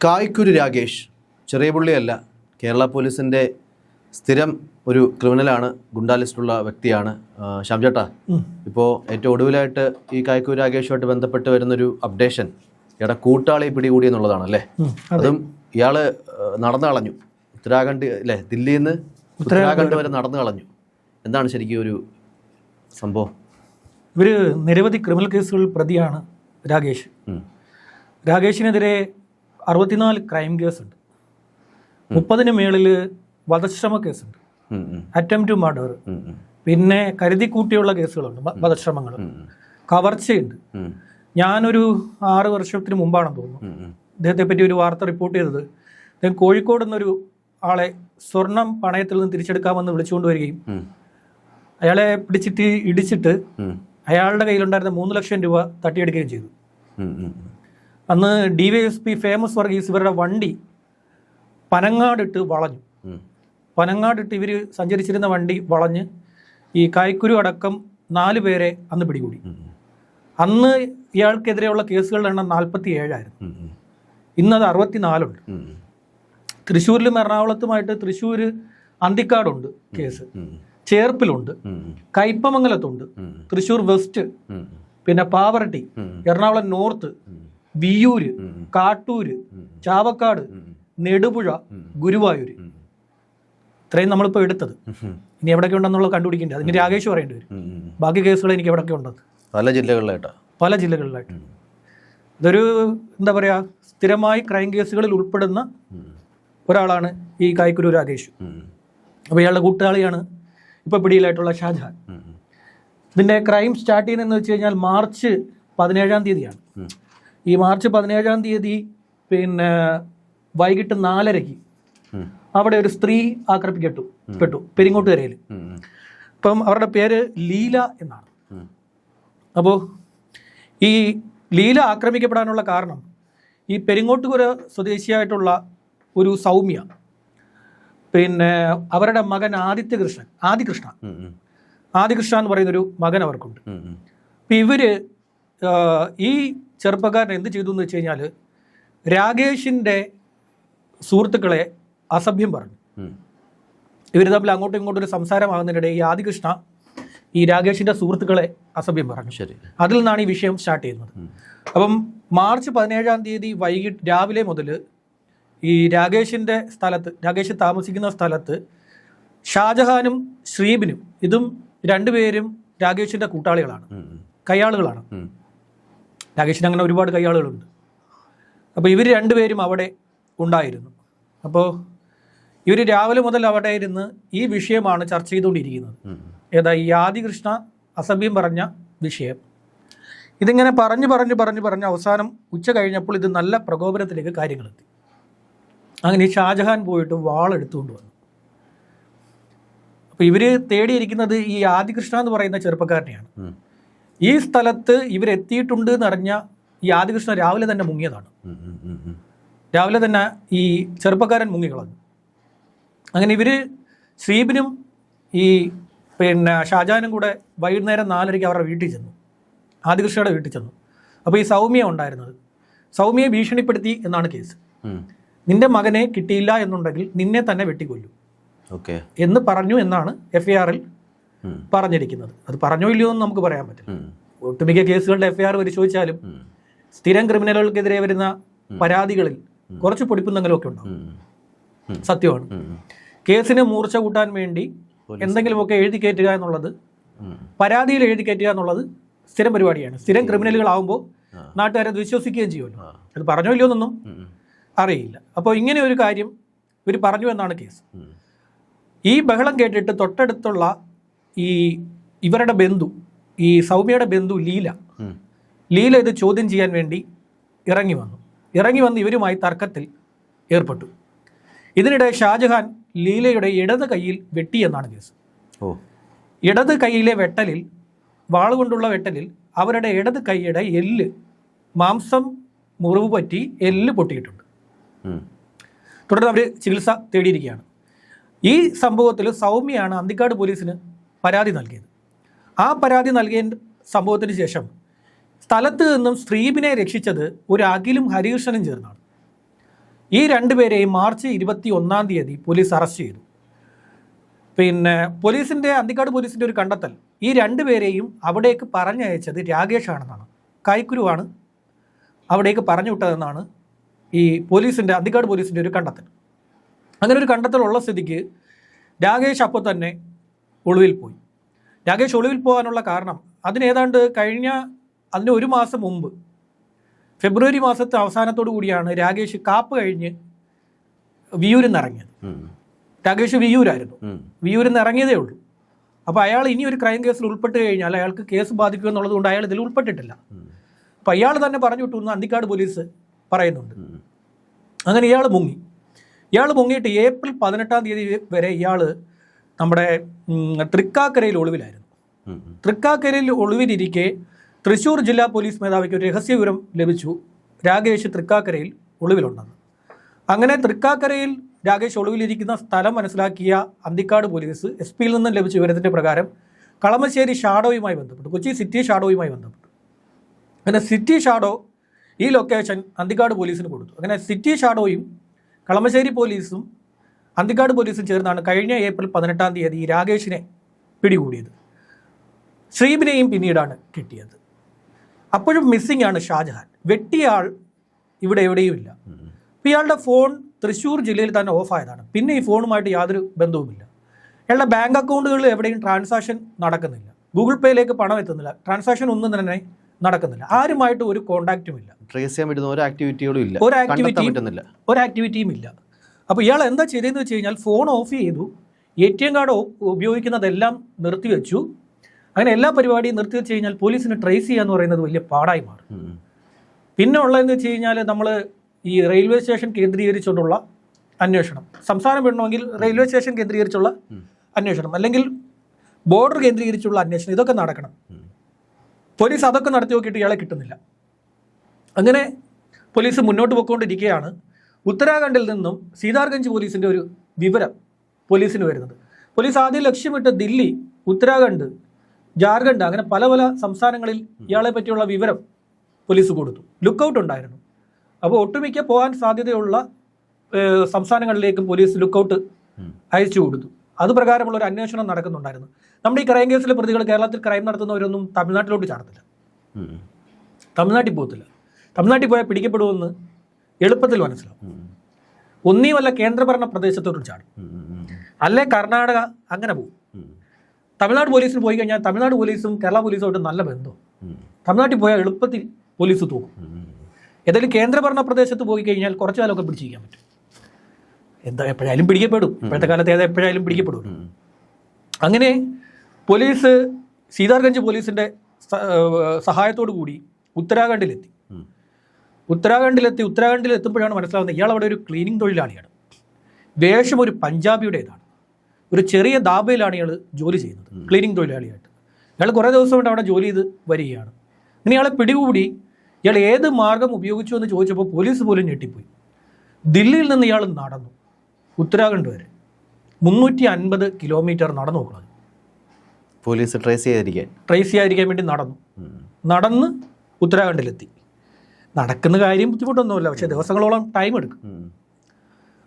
കായ്ക്കുരു രാകേഷ് ചെറിയ പുള്ളിയല്ല. കേരള പോലീസിന്റെ സ്ഥിരം ഒരു ക്രിമിനലാണ് ഗുണ്ടാ ലിസ്റ്റുള്ള വ്യക്തിയാണ് ശ്യാം ചേട്ടാ ഇപ്പോൾ ഏറ്റവും ഒടുവിലായിട്ട് ഈ കായ്ക്കൂർ രാകേഷുമായിട്ട് ബന്ധപ്പെട്ട് വരുന്നൊരു അപ്ഡേഷൻ ഇയാളുടെ കൂട്ടാളി പിടികൂടി എന്നുള്ളതാണ് അല്ലേ അതും. ഇയാൾ നടന്നളഞ്ഞു നടന്നു കളഞ്ഞു ഉത്തരാഖണ്ഡ് അല്ലേ ദില്ലിയിൽ നിന്ന് ഉത്തരാഖണ്ഡ് വരെ നടന്നു കളഞ്ഞു എന്താണ് ശരിക്കും ഒരു സംഭവം? ഇവർ നിരവധി ക്രിമിനൽ കേസുകളിൽ പ്രതിയാണ് രാകേഷ്. രാകേഷിനെതിരെ അറുപത്തിനാല് ക്രൈം കേസുണ്ട്. മുപ്പതിന് മേളിൽ വധശ്രമ കേസുണ്ട്. അറ്റംപ്റ്റ് ടു മർഡർ പിന്നെ കരുതി കൂട്ടിയുള്ള കേസുകളുണ്ട്. വധശ്രമങ്ങൾ കവർച്ചയുണ്ട്. ഞാനൊരു ആറ് വർഷത്തിന് മുമ്പാണെന്ന് തോന്നുന്നു. അദ്ദേഹത്തെ പറ്റി ഒരു വാർത്ത റിപ്പോർട്ട് ചെയ്തത്. അദ്ദേഹം കോഴിക്കോട് നിന്നൊരു ആളെ സ്വർണം പണയത്തിൽ നിന്ന് തിരിച്ചെടുക്കാമെന്ന് വിളിച്ചുകൊണ്ട് വരികയും അയാളെ പിടിച്ചിട്ട് ഇടിച്ചിട്ട് അയാളുടെ കയ്യിലുണ്ടായിരുന്ന മൂന്ന് ലക്ഷം രൂപ തട്ടിയെടുക്കുകയും ചെയ്തു. അന്ന് D Y S P Famous Varghese ഇവരുടെ വണ്ടി പനങ്ങാടിട്ട് വളഞ്ഞു. പനങ്ങാടിട്ട് ഇവർ സഞ്ചരിച്ചിരുന്ന വണ്ടി വളഞ്ഞ് ഈ കായ്ക്കുരു അടക്കം നാല് പേരെ അന്ന് പിടികൂടി. അന്ന് ഇയാൾക്കെതിരെയുള്ള കേസുകളുടെ എണ്ണം നാൽപ്പത്തി ഏഴായിരുന്നു ഇന്നത് അറുപത്തിനാലുണ്ട്. തൃശ്ശൂരിലും എറണാകുളത്തുമായിട്ട് തൃശ്ശൂർ അന്തിക്കാടുണ്ട് കേസ്. ചേർപ്പിലുണ്ട്. കയ്പമംഗലത്തുണ്ട്. തൃശ്ശൂർ വെസ്റ്റ്. പിന്നെ പാവറട്ടി. എറണാകുളം നോർത്ത്. വിയൂര് കാട്ടൂര് ചാവക്കാട് നെടുപുഴ. ഗുരുവായൂര് ഇത്രയും നമ്മളിപ്പോൾ എടുത്തത് ഇനി എവിടെയൊക്കെ ഉണ്ടെന്നുള്ളത് കണ്ടുപിടിക്കേണ്ടത് അതിന് രാകേഷ് പറയേണ്ടി വരും. ബാക്കി കേസുകൾ എനിക്ക് എവിടെയൊക്കെ ഉണ്ടെന്ന് പല ജില്ലകളിലായിട്ടാ പല ജില്ലകളിലായിട്ട് ഇതൊരു എന്താ പറയാ സ്ഥിരമായി ക്രൈം കേസുകളിൽ ഉൾപ്പെടുന്ന ഒരാളാണ് ഈ കായ്ക്കുരു രാകേഷ് അപ്പൊ അപ്പോൾ ഇയാളുടെ കൂട്ടാളിയാണ് ഇപ്പോൾ പിടിയിലായിട്ടുള്ള ഷാജഹാൻ ഇതിന്റെ ഇതിന്റെ ക്രൈം സ്റ്റാർട്ട് ചെയ്യുന്നതെന്ന് വെച്ച് കഴിഞ്ഞാൽ മാർച്ച് പതിനേഴാം തീയതിയാണ് ഈ മാർച്ച് പതിനേഴാം തീയതി പിന്നെ വൈകിട്ട് നാലരയ്ക്ക് അവിടെ ഒരു സ്ത്രീ ആക്രമിക്കപ്പെട്ടു. പെട്ടു. പെരിങ്ങോട്ടുകരയിൽ. ഇപ്പം അവരുടെ പേര് ലീല എന്നാണ്. അപ്പോ അപ്പോൾ ഈ ലീല ആക്രമിക്കപ്പെടാനുള്ള കാരണം ഈ പെരിങ്ങോട്ടുകുര സ്വദേശിയായിട്ടുള്ള ഒരു സൗമ്യ പിന്നെ അവരുടെ മകൻ ആദിത്യകൃഷ്ണൻ ആദികൃഷ്ണ ആദികൃഷ്ണ എന്ന് പറയുന്നൊരു മകൻ അവർക്കുണ്ട്. അപ്പം ഇവർ ഈ ചെറുപ്പക്കാരൻ എന്ത് ചെയ്തു എന്ന് വെച്ച് കഴിഞ്ഞാൽ രാകേഷിന്റെ സുഹൃത്തുക്കളെ അസഭ്യം പറഞ്ഞു. ഇവർ തമ്മിൽ അങ്ങോട്ടും ഇങ്ങോട്ടും ഒരു സംസാരമാകുന്നതിനിടെ ഈ ആദികൃഷ്ണ ഈ രാകേഷിന്റെ സുഹൃത്തുക്കളെ അസഭ്യം പറഞ്ഞു. ശരി. അതിൽ നിന്നാണ് ഈ വിഷയം സ്റ്റാർട്ട് ചെയ്യുന്നത്. അപ്പം മാർച്ച് പതിനേഴാം തീയതി വൈകിട്ട് രാവിലെ മുതൽ ഈ രാകേഷിന്റെ സ്ഥലത്ത് രാകേഷ് താമസിക്കുന്ന സ്ഥലത്ത് ഷാജഹാനും ശ്രീബിനും ഇതും രണ്ടുപേരും രാകേഷിന്റെ കൂട്ടാളികളാണ്. കയ്യാളുകളാണ് രാകേഷിന് അങ്ങനെ ഒരുപാട് കൈയാളുകളുണ്ട്. അപ്പോൾ ഇവർ രണ്ടുപേരും അവിടെ ഉണ്ടായിരുന്നു. അപ്പോൾ ഇവർ രാവിലെ മുതൽ അവിടെ ഇരുന്ന് ഈ വിഷയമാണ് ചർച്ച ചെയ്തുകൊണ്ടിരിക്കുന്നത്. ഏതാ ഈ ആദികൃഷ്ണ അസഭ്യം പറഞ്ഞ വിഷയം. ഇതിങ്ങനെ പറഞ്ഞ് പറഞ്ഞ് പറഞ്ഞ് പറഞ്ഞ് അവസാനം ഉച്ച കഴിഞ്ഞപ്പോൾ ഇത് നല്ല പ്രകോപനത്തിലേക്ക് കാര്യങ്ങളെത്തി. അങ്ങനെ ഷാജഹാൻ പോയിട്ട് വാളെടുത്തുകൊണ്ട് വന്നു. അപ്പോൾ ഇവർ തേടിയിരിക്കുന്നത് ഈ ആദികൃഷ്ണ എന്ന് പറയുന്ന ചെറുപ്പക്കാരനെയാണ്. ഈ സ്ഥലത്ത് ഇവരെത്തിയിട്ടുണ്ട് എന്നറിഞ്ഞ ഈ ആദികൃഷ്ണ രാവിലെ തന്നെ മുങ്ങിയതാണ്. രാവിലെ തന്നെ ഈ ചെറുപ്പക്കാരൻ മുങ്ങിക്കളഞ്ഞു അങ്ങനെ ഇവർ ശ്രീബിനും ഈ പിന്നെ ഷാജാനും കൂടെ വൈകുന്നേരം നാലരയ്ക്ക് അവരുടെ വീട്ടിൽ ചെന്നു. ആദികൃഷ്ണയുടെ വീട്ടിൽ ചെന്നു. അപ്പോൾ ഈ സൗമ്യ ഉണ്ടായിരുന്നത്. സൗമ്യയെ ഭീഷണിപ്പെടുത്തി എന്നാണ് കേസ്. നിന്റെ മകനെ കിട്ടിയില്ല എന്നുണ്ടെങ്കിൽ നിന്നെ തന്നെ വെട്ടിക്കൊല്ലും. ഓക്കെ. എന്ന് പറഞ്ഞു എന്നാണ് എഫ് ഐ ആറിൽ പറഞ്ഞിരിക്കുന്നത്. അത് പറഞ്ഞോ ഇല്ലയോ എന്ന് നമുക്ക് പറയാൻ പറ്റില്ല. ഒട്ടുമിക്ക കേസുകളുടെ എഫ്ഐആർ പരിശോധിച്ചാലും സ്ഥിരം ക്രിമിനലുകൾക്കെതിരെ വരുന്ന പരാതികളിൽ കുറച്ച് പൊടിപ്പുന്നെങ്കിലുമൊക്കെ ഉണ്ടാവും. സത്യമാണ്. കേസിന് മൂർച്ച കൂട്ടാൻ വേണ്ടി എന്തെങ്കിലുമൊക്കെ എഴുതി കയറ്റുക എന്നുള്ളത് പരാതിയിൽ എഴുതി കയറ്റുക എന്നുള്ളത് സ്ഥിരം പരിപാടിയാണ്. സ്ഥിരം ക്രിമിനലുകളാവുമ്പോൾ ആവുമ്പോൾ നാട്ടുകാരെ അത് വിശ്വസിക്കുകയും ചെയ്യുമല്ലോ അത് പറഞ്ഞോ ഇല്ലയോ എന്നൊന്നും അറിയില്ല. അപ്പോൾ ഇങ്ങനെ ഒരു കാര്യം ഇവർ പറഞ്ഞു എന്നാണ് കേസ്. ഈ ബഹളം കേട്ടിട്ട് തൊട്ടടുത്തുള്ള ഈ ഇവരുടെ ബന്ധു ഈ സൗമ്യയുടെ ബന്ധു ലീല. ലീല ഇത് ചോദ്യം ചെയ്യാൻ വേണ്ടി ഇറങ്ങി വന്നു. ഇറങ്ങി വന്ന് ഇവരുമായി തർക്കത്തിൽ ഏർപ്പെട്ടു. ഇതിനിടെ ഷാജഹാൻ ലീലയുടെ ഇടത് കൈയിൽ വെട്ടിയെന്നാണ് കേസ്. ഓ. ഇടത് കൈയിലെ വെട്ടലിൽ വാളുകൊണ്ടുള്ള വെട്ടലിൽ അവരുടെ ഇടത് കൈയുടെ എല്ല് മാംസം മുറിവ് പറ്റി എല്ല് പൊട്ടിയിട്ടുണ്ട്. തുടർന്ന് അവർ ചികിത്സ തേടിയിരിക്കുകയാണ്. ഈ സംഭവത്തിൽ സൗമ്യയാണ് അന്തിക്കാട് പോലീസിന് പരാതി നൽകിയത്. ആ പരാതി നൽകിയ സംഭവത്തിന് ശേഷം സ്ഥലത്ത് നിന്നും സ്ത്രീബിനെ രക്ഷിച്ചത് ഒരു അഖിലും ഹരികൃഷ്ണനും ചേർന്നാണ്. ഈ രണ്ടുപേരെയും മാർച്ച് ഇരുപത്തി ഒന്നാം തീയതി പോലീസ് അറസ്റ്റ് ചെയ്തു. പിന്നെ പോലീസിന്റെ അന്തിക്കാട് പോലീസിന്റെ ഒരു കണ്ടെത്തൽ. ഈ രണ്ടുപേരെയും അവിടേക്ക് പറഞ്ഞയച്ചത് രാകേഷാണെന്നാണ്. കൈക്കുരുവാണ് അവിടേക്ക് പറഞ്ഞു വിട്ടതെന്നാണ് ഈ പോലീസിന്റെ അന്തിക്കാട് പോലീസിന്റെ ഒരു കണ്ടെത്തൽ. അങ്ങനെ ഒരു കണ്ടെത്തലുള്ള സ്ഥിതിക്ക് രാകേഷ് അപ്പോൾ തന്നെ ഒളിവിൽ പോയി. രാകേഷ് ഒളിവിൽ പോകാനുള്ള കാരണം അതിനേതാണ്ട് കഴിഞ്ഞ അതിന് ഒരു മാസം മുമ്പ് ഫെബ്രുവരി മാസത്തെ അവസാനത്തോടു കൂടിയാണ് രാകേഷ് കാപ്പ് കഴിഞ്ഞ് വിയൂരിൽ നിന്ന് ഇറങ്ങിയത്. ഉം. രാകേഷ് വിയൂരായിരുന്നു വിയൂരിൽ നിന്ന് ഇറങ്ങിയതേ ഉള്ളൂ. അപ്പോൾ അയാൾ ഇനി ഒരു ക്രൈം കേസിൽ ഉൾപ്പെട്ട് കഴിഞ്ഞാൽ അയാൾക്ക് കേസ് ബാധിക്കും എന്നുള്ളത് കൊണ്ട് അയാൾ ഇതിൽ ഉൾപ്പെട്ടിട്ടില്ല. അപ്പോൾ അയാൾ തന്നെ പറഞ്ഞു വിട്ടു എന്ന് അന്തിക്കാട് പോലീസ് പറയുന്നുണ്ട്. അങ്ങനെ ഇയാൾ മുങ്ങി. ഇയാൾ മുങ്ങിയിട്ട് ഏപ്രിൽ പതിനെട്ടാം തീയതി വരെ ഇയാൾ നമ്മുടെ തൃക്കാക്കരയിൽ ഒളിവിലായിരുന്നു. തൃക്കാക്കരയിൽ ഒളിവിലിരിക്കെ തൃശൂർ ജില്ലാ പോലീസ് മേധാവിക്ക് ഒരു രഹസ്യവിവരം ലഭിച്ചു. രാകേഷ് തൃക്കാക്കരയിൽ ഒളിവിലുണ്ടെന്ന്. അങ്ങനെ തൃക്കാക്കരയിൽ രാകേഷ് ഒളിവിലിരിക്കുന്ന സ്ഥലം മനസ്സിലാക്കിയ അന്തിക്കാട് പോലീസ് എസ് പിയിൽ നിന്നും ലഭിച്ച വിവരത്തിന്റെ പ്രകാരം കളമശ്ശേരി ഷാഡോയുമായി ബന്ധപ്പെട്ടു. കൊച്ചി സിറ്റി ഷാഡോയുമായി ബന്ധപ്പെട്ടു. അങ്ങനെ സിറ്റി ഷാഡോ ഈ ലൊക്കേഷൻ അന്തിക്കാട് പോലീസിന് കൊടുത്തു. അങ്ങനെ സിറ്റി ഷാഡോയും കളമശ്ശേരി പോലീസും അന്തിക്കാട് പോലീസും ചേർന്നാണ് കഴിഞ്ഞ ഏപ്രിൽ പതിനെട്ടാം തീയതി രാകേഷിനെ പിടികൂടിയത്. ശ്രീബിനെയും പിന്നീടാണ് കിട്ടിയത്. അപ്പോഴും മിസ്സിംഗ് ആണ് ഷാജഹാൻ. വെട്ടിയ ആൾ ഇവിടെ എവിടെയും ഇല്ല. അപ്പോൾ ഇയാളുടെ ഫോൺ തൃശ്ശൂർ ജില്ലയിൽ തന്നെ ഓഫായതാണ് പിന്നെ ഈ ഫോണുമായിട്ട് യാതൊരു ബന്ധവുമില്ല. ഇയാളുടെ ബാങ്ക് അക്കൗണ്ടുകളിൽ എവിടെയും ട്രാൻസാക്ഷൻ നടക്കുന്നില്ല. ഗൂഗിൾ പേയിലേക്ക് പണം എത്തുന്നില്ല. ട്രാൻസാക്ഷൻ ഒന്നും തന്നെ നടക്കുന്നില്ല. ആരുമായിട്ട് ഒരു കോണ്ടാക്റ്റും ഇല്ല. ട്രേസ് ചെയ്യാൻ പറ്റുന്ന ഒരു ആക്ടിവിറ്റിയോടും ഇല്ല. ഒരു ആക്ടിവിറ്റിയും ഒരു ആക്ടിവിറ്റിയും ഇല്ല. അപ്പോൾ ഇയാൾ എന്താ ചെയ്തതെന്ന് വെച്ച് കഴിഞ്ഞാൽ ഫോൺ ഓഫ് ചെയ്തു. എ ടി എം കാർഡ് ഉപയോഗിക്കുന്നതെല്ലാം നിർത്തിവെച്ചു അങ്ങനെ എല്ലാ പരിപാടിയും നിർത്തിവെച്ച് കഴിഞ്ഞാൽ പോലീസിന് ട്രേസ് ചെയ്യുക എന്ന് പറയുന്നത് വലിയ പാടായി മാറും. പിന്നെ ഉള്ളതെന്ന് വെച്ച് കഴിഞ്ഞാൽ നമ്മൾ ഈ റെയിൽവേ സ്റ്റേഷൻ കേന്ദ്രീകരിച്ചുകൊണ്ടുള്ള അന്വേഷണം. സംസ്ഥാനം വേണമെങ്കിൽ റെയിൽവേ സ്റ്റേഷൻ കേന്ദ്രീകരിച്ചുള്ള അന്വേഷണം. അല്ലെങ്കിൽ ബോർഡർ കേന്ദ്രീകരിച്ചുള്ള അന്വേഷണം. ഇതൊക്കെ നടക്കണം. പോലീസ് അതൊക്കെ നടത്തി നോക്കിയിട്ട് ഇയാളെ കിട്ടുന്നില്ല. അങ്ങനെ പോലീസ് മുന്നോട്ട് പോയിക്കൊണ്ടിരിക്കുകയാണ്. ഉത്തരാഖണ്ഡിൽ നിന്നും സീതാർഗഞ്ച് പോലീസിന്റെ ഒരു വിവരം പോലീസിന് വരുന്നത്. പോലീസ് ആദ്യം ലക്ഷ്യമിട്ട് ദില്ലി ഉത്തരാഖണ്ഡ് ജാർഖണ്ഡ് അങ്ങനെ പല പല സംസ്ഥാനങ്ങളിൽ ഇയാളെ പറ്റിയുള്ള വിവരം പോലീസ് കൊടുത്തു. ലുക്കൗട്ട് ഉണ്ടായിരുന്നു. അപ്പോൾ ഒട്ടുമിക്ക പോകാൻ സാധ്യതയുള്ള സംസ്ഥാനങ്ങളിലേക്കും പോലീസ് ലുക്കൗട്ട് ഔട്ട് അയച്ചു കൊടുത്തു. അത് പ്രകാരമുള്ള ഒരു അന്വേഷണം നടക്കുന്നുണ്ടായിരുന്നു. നമ്മുടെ ഈ ക്രൈം കേസിലെ പ്രതികൾ കേരളത്തിൽ ക്രൈം നടത്തുന്നവരൊന്നും തമിഴ്നാട്ടിലോട്ട് ചാടത്തില്ല. തമിഴ്നാട്ടിൽ പോകത്തില്ല. തമിഴ്നാട്ടിൽ പോയാൽ പിടിക്കപ്പെടുമെന്ന് എളുപ്പത്തിൽ മനസ്സിലാവും. ഒന്നീ വല്ല കേന്ദ്രഭരണ പ്രദേശത്തോട്ടും ചാടും. അല്ലേ കർണാടക അങ്ങനെ പോകും. തമിഴ്നാട് പോലീസിന് പോയി കഴിഞ്ഞാൽ തമിഴ്നാട് പോലീസും കേരള പോലീസുമായിട്ട് നല്ല ബന്ധം. തമിഴ്നാട്ടിൽ പോയാൽ എളുപ്പത്തിൽ പോലീസ് തൂക്കും. ഏതായാലും കേന്ദ്രഭരണ പ്രദേശത്ത് പോയി കഴിഞ്ഞാൽ കുറച്ചു കാലമൊക്കെ പിടിച്ചിരിക്കാൻ പറ്റും. എന്താ എപ്പോഴായാലും പിടിക്കപ്പെടും. ഇപ്പോഴത്തെ കാലത്ത് ഏതാ എപ്പോഴായാലും പിടിക്കപ്പെടും. അങ്ങനെ പോലീസ് സീതാർഗഞ്ച് പോലീസിന്റെ സഹായത്തോടു കൂടി ഉത്തരാഖണ്ഡിലെത്തി. ഉത്തരാഖണ്ഡിലെത്തി ഉത്തരാഖണ്ഡിൽ എത്തുമ്പോഴാണ് മനസ്സിലാവുന്നത് ഇയാൾ അവിടെ ഒരു ക്ലീനിങ് തൊഴിലാളിയാണ്. വേഷം ഒരു പഞ്ചാബിയുടേതാണ്. ഒരു ചെറിയ ദാബയിലാണ് ഇയാൾ ജോലി ചെയ്യുന്നത് ക്ലീനിങ് തൊഴിലാളിയായിട്ട്. ഇയാൾ കുറേ ദിവസം കൊണ്ട് അവിടെ ജോലി ചെയ്ത് വരികയാണ്. ഇനി ഇയാളെ പിടികൂടി ഇയാൾ ഏത് മാർഗം ഉപയോഗിച്ചു എന്ന് ചോദിച്ചപ്പോൾ പോലീസ് പോലും ഞെട്ടിപ്പോയി. ദില്ലിയിൽ നിന്ന് ഇയാൾ നടന്നു ഉത്തരാഖണ്ഡ് വരെ. മുന്നൂറ്റി അൻപത് കിലോമീറ്റർ നടന്നു നോക്കുന്നത് പോലീസ് ട്രേസ് ചെയ്യാതിരിക്കാൻ. ട്രേസ് ചെയ്യാതിരിക്കാൻ വേണ്ടി നടന്നു. നടന്ന് ഉത്തരാഖണ്ഡിലെത്തി. നടക്കുന്ന കാര്യം ബുദ്ധിമുട്ടൊന്നുമില്ല. പക്ഷേ ദിവസങ്ങളോളം ടൈം എടുക്കും.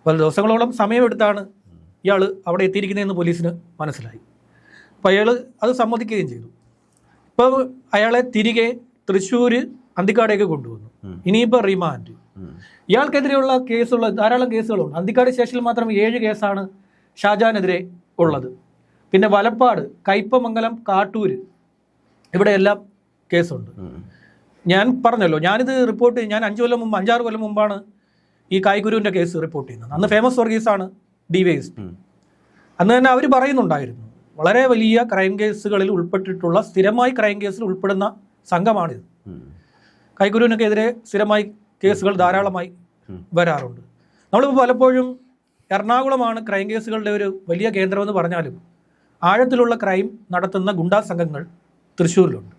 പല അപ്പോൾ ദിവസങ്ങളോളം സമയമെടുത്താണ് ഇയാൾ അവിടെ എത്തിയിരിക്കുന്നതെന്ന് പോലീസിന് മനസ്സിലായി. അപ്പോൾ അയാൾ അത് സമ്മതിക്കുകയും ചെയ്തു. ഇപ്പോൾ അയാളെ തിരികെ തൃശ്ശൂർ അന്തിക്കാടേക്ക് കൊണ്ടുവന്നു. ഇനിയിപ്പോൾ റിമാൻഡ്. ഇയാൾക്കെതിരെയുള്ള കേസുള്ള ധാരാളം കേസുകളുണ്ട്. അന്തിക്കാട് സ്റ്റേഷനിൽ മാത്രം ഏഴ് കേസാണ് ഷാജാനെതിരെ ഉള്ളത്. പിന്നെ വലപ്പാട് കയ്പമംഗലം കാട്ടൂര് ഇവിടെയെല്ലാം കേസുണ്ട്. ഞാൻ പറഞ്ഞല്ലോ ഞാനിത് റിപ്പോർട്ട് ചെയ്യും ഞാൻ അഞ്ച് കൊല്ലം മുമ്പ് അഞ്ചാറ് കൊല്ലം മുമ്പാണ് ഈ കായ്ഗുരുവിന്റെ കേസ് റിപ്പോർട്ട് ചെയ്യുന്നത്. അന്ന് ഫേമസ് വർഗീസാണ് ഡി വൈ എസ് പി. അന്ന് തന്നെ അവർ പറയുന്നുണ്ടായിരുന്നു വളരെ വലിയ ക്രൈം കേസുകളിൽ ഉൾപ്പെട്ടിട്ടുള്ള സ്ഥിരമായി ക്രൈം കേസിൽ ഉൾപ്പെടുന്ന സംഘമാണിത്. കൈഗുരുവിനൊക്കെതിരെ സ്ഥിരമായി കേസുകൾ ധാരാളമായി വരാറുണ്ട്. നമ്മളിപ്പോൾ പലപ്പോഴും എറണാകുളമാണ് ക്രൈം കേസുകളുടെ ഒരു വലിയ കേന്ദ്രമെന്ന് പറഞ്ഞാലും ആഴത്തിലുള്ള ക്രൈം നടത്തുന്ന ഗുണ്ടാ സംഘങ്ങൾ തൃശ്ശൂരിലുണ്ട്.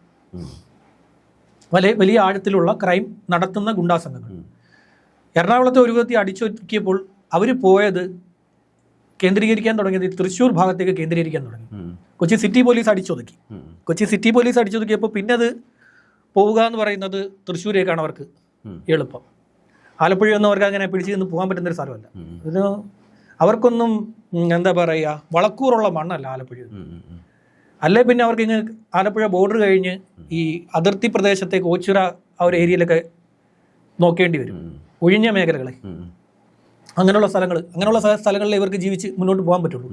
വലിയ വലിയ ആഴത്തിലുള്ള ക്രൈം നടത്തുന്ന ഗുണ്ടാ സംഘങ്ങൾ എറണാകുളത്തെ ഒരു വ്യക്തി അടിച്ചൊക്കിയപ്പോൾ അവർ പോയത് കേന്ദ്രീകരിക്കാൻ തുടങ്ങിയത് തൃശ്ശൂർ ഭാഗത്തേക്ക് കേന്ദ്രീകരിക്കാൻ തുടങ്ങി. കൊച്ചി സിറ്റി പോലീസ് അടിച്ചൊതുക്കി. കൊച്ചി സിറ്റി പോലീസ് അടിച്ചൊതുക്കിയപ്പോൾ പിന്നെ അത് പോവുക എന്ന് പറയുന്നത് തൃശ്ശൂരേക്കാണ് അവർക്ക്. എളുപ്പം. ആലപ്പുഴയൊന്നും അവർക്ക് അങ്ങനെ പിടിച്ചു നിന്ന് പോകാൻ പറ്റുന്നൊരു സ്ഥലമല്ല. ഇത് അവർക്കൊന്നും എന്താ പറയുക വളക്കൂറുള്ള മണ്ണല്ല ആലപ്പുഴ. അല്ലേ പിന്നെ അവർക്ക് ഇങ്ങ് ആലപ്പുഴ ബോർഡർ കഴിഞ്ഞ് ഈ അതിർത്തി പ്രദേശത്തേക്ക് ഓച്ചിറ ആ ഒരു ഏരിയയിലൊക്കെ നോക്കേണ്ടി വരും. ഒഴിഞ്ഞ മേഖലകളെ. അങ്ങനെയുള്ള സ്ഥലങ്ങൾ അങ്ങനെയുള്ള സ്ഥ- സ്ഥലങ്ങളിൽ ഇവർക്ക് ജീവിച്ച് മുന്നോട്ട് പോകാൻ പറ്റുള്ളൂ.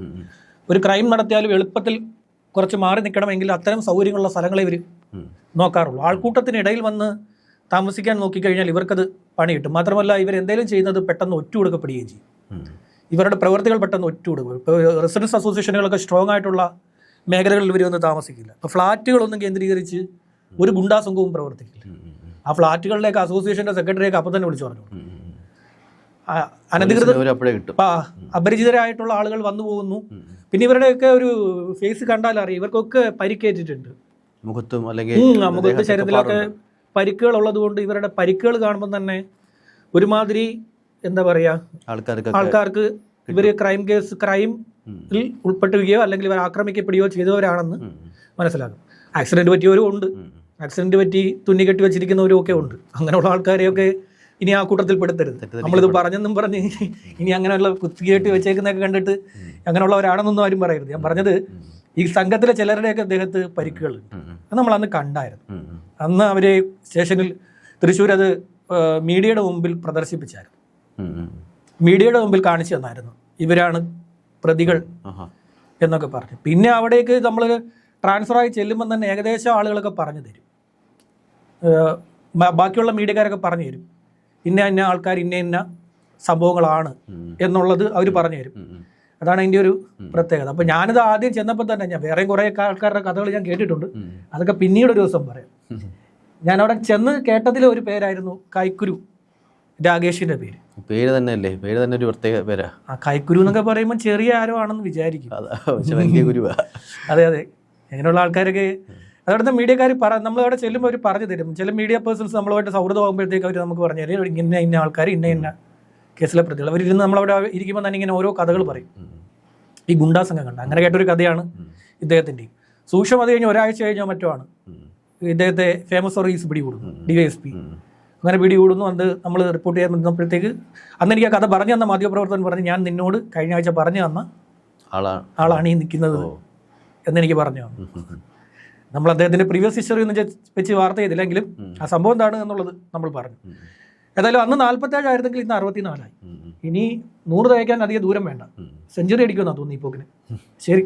ഒരു ക്രൈം നടത്തിയാലും എളുപ്പത്തിൽ കുറച്ച് മാറി നിൽക്കണമെങ്കിൽ അത്തരം സൗകര്യങ്ങളുള്ള സ്ഥലങ്ങളെ ഇവർ. നോക്കാറുള്ളൂ. ആൾക്കൂട്ടത്തിനിടയിൽ വന്ന് താമസിക്കാൻ നോക്കിക്കഴിഞ്ഞാൽ ഇവർക്കത് പണി കിട്ടും. മാത്രമല്ല ഇവർ എന്തെങ്കിലും ചെയ്യുന്നത് പെട്ടെന്ന് ഒറ്റുകൊടുക്കപ്പെടുകയും ചെയ്യും. ഇവരുടെ പ്രവർത്തികൾ പെട്ടെന്ന് ഒറ്റുകൊടുക്കും ഇപ്പോൾ റെസിഡൻസ് അസോസിയേഷനുകളൊക്കെ സ്ട്രോങ് ആയിട്ടുള്ള മേഖലകളിൽ ഇവർ വന്ന് താമസിക്കില്ല. അപ്പോൾ ഫ്ലാറ്റുകളൊന്നും കേന്ദ്രീകരിച്ച് ഒരു ഗുണ്ടാ സംഘവും പ്രവർത്തിക്കില്ല. ആ ഫ്ലാറ്റുകളിലേക്ക് അസോസിയേഷന്റെ സെക്രട്ടറിയൊക്കെ അപ്പം തന്നെ വിളിച്ചു പറഞ്ഞു. അനധികൃത അപരിചിതരായിട്ടുള്ള ആളുകൾ വന്നു പോകുന്നു. പിന്നെ ഇവരുടെയൊക്കെ ഒരു ഫേസ് കണ്ടാൽ അറിയാം. ഇവർക്കൊക്കെ പരിക്കേറ്റിട്ടുണ്ട്. മുഖത്തും അല്ലെങ്കിൽ മുഖത്തും ശരീരത്തിലൊക്കെ പരിക്കുകൾ ഉള്ളത് കൊണ്ട് ഇവരുടെ പരിക്കുകൾ കാണുമ്പോൾ തന്നെ ഒരുമാതിരി എന്താ പറയുക ആൾക്കാർക്കൊക്കെ ആൾക്കാർക്ക് ഇവർ ക്രൈം കേസ് ക്രൈം ഉൾപ്പെട്ടുകയോ അല്ലെങ്കിൽ ഇവർ ആക്രമിക്കപ്പെടുകയോ ചെയ്തവരാണെന്ന് മനസ്സിലാകും. ആക്സിഡന്റ് പറ്റിയവരും ഉണ്ട്. ആക്സിഡന്റ് പറ്റി തുന്നി കെട്ടി വെച്ചിരിക്കുന്നവരും ഒക്കെ ഉണ്ട്. അങ്ങനെയുള്ള ആൾക്കാരെയൊക്കെ ഇനി ആ കൂട്ടത്തിൽ പെടുത്തരുത്. നമ്മളിത് പറഞ്ഞെന്നും പറഞ്ഞ് ഇനി അങ്ങനെയുള്ള കുത്തി കെട്ടി വെച്ചേക്കുന്നതൊക്കെ കണ്ടിട്ട് അങ്ങനെയുള്ളവരാണെന്നൊന്നും ആരും പറയരുത്. ഞാൻ പറഞ്ഞത് ഈ സംഘത്തിലെ ചിലരുടെയൊക്കെ അദ്ദേഹത്ത് പരിക്കുകളുണ്ട് അത് നമ്മൾ അന്ന് കണ്ടായിരുന്നു. അന്ന് അവരെ സ്റ്റേഷനിൽ തൃശ്ശൂർ അത് മീഡിയയുടെ മുമ്പിൽ പ്രദർശിപ്പിച്ചായിരുന്നു. മീഡിയയുടെ മുമ്പിൽ കാണിച്ചു തന്നായിരുന്നു. ഇവരാണ് പ്രതികൾ എന്നൊക്കെ പറഞ്ഞു. പിന്നെ അവിടേക്ക് നമ്മൾ ട്രാൻസ്ഫറായി ചെല്ലുമ്പോൾ തന്നെ ഏകദേശം ആളുകളൊക്കെ പറഞ്ഞു തരും. ബാക്കിയുള്ള മീഡിയക്കാരൊക്കെ പറഞ്ഞു തരും. ഇന്ന ഇന്ന ആൾക്കാർ ഇന്ന ഇന്ന സംഭവങ്ങളാണ് എന്നുള്ളത് അവർ പറഞ്ഞു തരും. അതാണ് അതിന്റെ ഒരു പ്രത്യേകത. അപ്പം ഞാനിത് ആദ്യം ചെന്നപ്പോൾ തന്നെ ഞാൻ വേറെയും കുറേ ആൾക്കാരുടെ കഥകൾ ഞാൻ കേട്ടിട്ടുണ്ട്. അതൊക്കെ പിന്നീട് ഒരു ദിവസം പറയാം. ഞാൻ അവിടെ ചെന്ന് കേട്ടതിൽ ഒരു പേരായിരുന്നു കൈക്കുരു രാകേഷിന്റെ പേര്. പേര് തന്നെ അല്ലേ പേര് തന്നെ ഒരു പ്രത്യേക പേരാ. ആ കൈക്കുരു എന്നൊക്കെ പറയുമ്പോൾ ചെറിയ ആരോ ആണെന്ന് വിചാരിക്കും. അതാ പക്ഷെ വലിയ ഗുരുവാ അതെ അതെ. അങ്ങനെയുള്ള ആൾക്കാരൊക്കെ അതവിടുത്തെ മീഡിയക്കാർ പറ നമ്മൾ അവിടെ ചെല്ലുമ്പോൾ അവർ പറഞ്ഞു തരും. ചില മീഡിയ പേഴ്സൺസ് നമ്മളുമായിട്ട് സൗഹൃദമാകുമ്പോഴത്തേക്ക് അവർ നമുക്ക് പറഞ്ഞു തരും. ഇന്ന ഇന്ന ആൾക്കാർ ഇന്ന ഇന്ന കേസിലെ പ്രതികൾ. അവരിരുന്ന് നമ്മളവിടെ ഇരിക്കുമ്പോൾ തന്നെ ഇങ്ങനെ ഓരോ കഥകൾ പറയും. ഈ ഗുണ്ടാ സംഘം കണ്ട അങ്ങനെ കേട്ടൊരു കഥയാണ് ഇദ്ദേഹത്തിന്റെ ഇദ്ദേഹത്തിന്റെയും. സൂക്ഷ്മം അത് കഴിഞ്ഞ് ഒരാഴ്ച കഴിഞ്ഞോ മറ്റോ ആണ്. ഇദ്ദേഹത്തെ ഫേമസ് സർവീസ് പിടികൂടും ഡി വൈ എസ് പി ഉം. വീഡിയോ ഇടുന്നു അത് നമ്മൾ റിപ്പോർട്ട് ചെയ്യാൻ വന്നപ്പോഴത്തേക്ക് അന്ന് എനിക്ക് ആ കഥ പറഞ്ഞു തന്ന മാധ്യമപ്രവർത്തകൻ പറഞ്ഞു ഞാൻ നിന്നോട് കഴിഞ്ഞ ആഴ്ച പറഞ്ഞു തന്ന ആളാണ് ആളാണ് ഈ നിൽക്കുന്നത്. എന്നെനിക്ക് പറഞ്ഞു. നമ്മൾ അദ്ദേഹത്തിന്റെ പ്രീവിയസ് ഹിസ്റ്ററി ഒന്നും ചെ- വെച്ച് വാർത്ത ചെയ്തില്ലെങ്കിലും ആ സംഭവം എന്താണ് എന്നുള്ളത് നമ്മൾ പറഞ്ഞു ഏതായാലും അന്ന് നാല്പത്തേഴായിരുന്നെങ്കിൽ ഇന്ന് അറുപത്തിനാലായി ഇനി നൂറ് തയ്ക്കാൻ അധികം ദൂരം വേണ്ട. സെഞ്ചുറി അടിക്കുമെന്നാണ് തോന്നി ഈ പോക്കിന് ശരി